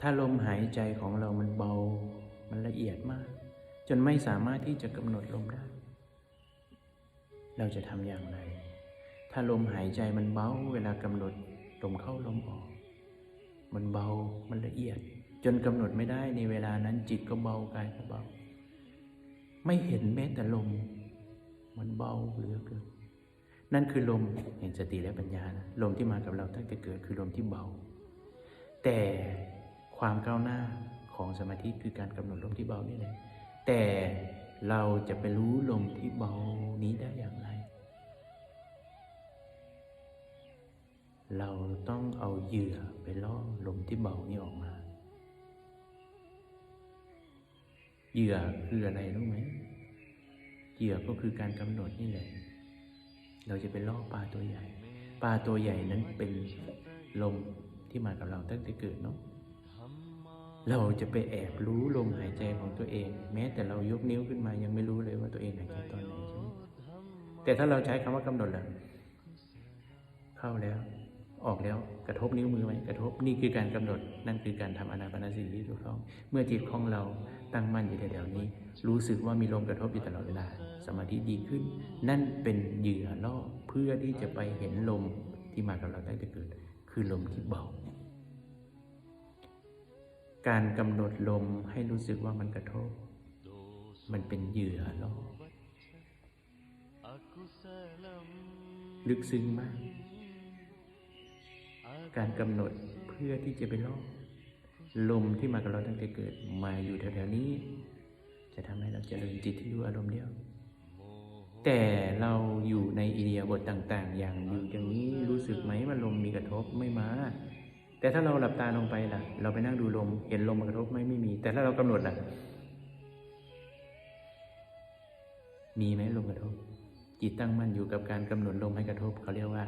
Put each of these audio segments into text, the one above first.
ถ้าลมหายใจของเรามันเบา มันละเอียดมาก จนไม่สามารถที่จะกำหนดลมได้ เราจะทำอย่างไร ถ้าลมหายใจมันเบา เวลากำหนดลมเข้าลมออก มันเบา มันละเอียด จนกำหนดไม่ได้ในเวลานั้นจิตก็เบากายก็เบา ไม่เห็นแม้แต่ลม มันเบาเหลือเกินนั่นคือลมแห่งสติและปัญญานะลมที่มากับเราตั้งแต่เกิดคือลมที่เบา แต่ ความก้าวหน้าของสมาธิคือการกำหนดลมที่เบานี่แหละแต่เราจะไปรู้ลมที่เบานี้ได้อย่างไร เราต้องเอาเหยื่อไปล่อลมที่เบานี้ออกมา เหยื่อคืออะไรรู้ไหมเหยื่อก็คือการกำหนดนี่แหละ เราจะไปล่อปลาตัวใหญ่ ปลาตัวใหญ่นั้นเป็นลมที่มากับเราตั้งแต่เกิดเนาะ เราจะไปแอบรู้ลมหายใจของตัวเอง แม้แต่เรายกนิ้วขึ้นมายังไม่รู้เลยว่าตัวเองหายใจตอนไหนใช่ไหมแต่ถ้าเราใช้คำว่ากำหนดแล้วเข้าแล้ว ออกแล้วกระทบนิ้วมือไหมกระทบนี่คือการกำหนด นั่นคือการทำอนาปานสติที่ถูกต้องเมื่อจิตของเราตั้งมั่นอยู่แถวๆนี้ รู้สึกว่ามีลมกระทบอยู่ตลอดเวลา สมาธิดีขึ้น นั่นเป็นเหยื่อล่อเพื่อที่จะไปเห็นลมที่มากับเราได้แต่เกิด คือลมที่เบา การกำหนดลมให้รู้สึกว่ามันกระทบ มันเป็นเหยื่อล่อลึกซึ้งมาก การกำหนดเพื่อที่จะไปล่อลมที่มากับเราตั้งแต่เกิดมาอยู่แถวๆนี้ จะทำให้เราเจริญจิตที่รู้อารมณ์เดียว แต่เราอยู่ในอิเดียบทต่าง ๆ อย่างอยู่อย่างนี้รู้สึกไหมว่าลมมีกระทบไม่มา แต่ถ้าเราหลับตาลงไปล่ะ เราไปนั่งดูลม เห็นลมกระทบไหมไม่มี แต่ถ้าเรากำหนดล่ะ มีไหมลมกระทบ จิตตั้งมั่นอยู่กับการกำหนดลมให้กระทบ เขาเรียกว่า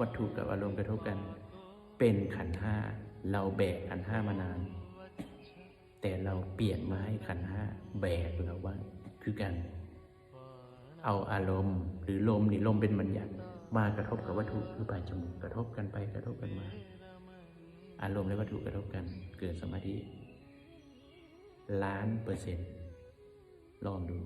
วัตถุกับอารมณ์กระทบกัน เป็นขันห้า เราแบกขันห้ามานาน แต่เราเปลี่ยนมาให้ขันห้าแบกเราบ้างคือการเอาอารมณ์ หรือลมนี่ลมเป็นบัญญัติมากระทบกับวัตถุคือปลายจมูกกระทบกันไปกระทบกันมา อารมณ์และวัตถุกระทบกัน เกิดสมาธิล้านเปอร์เซ็นต์ลองดู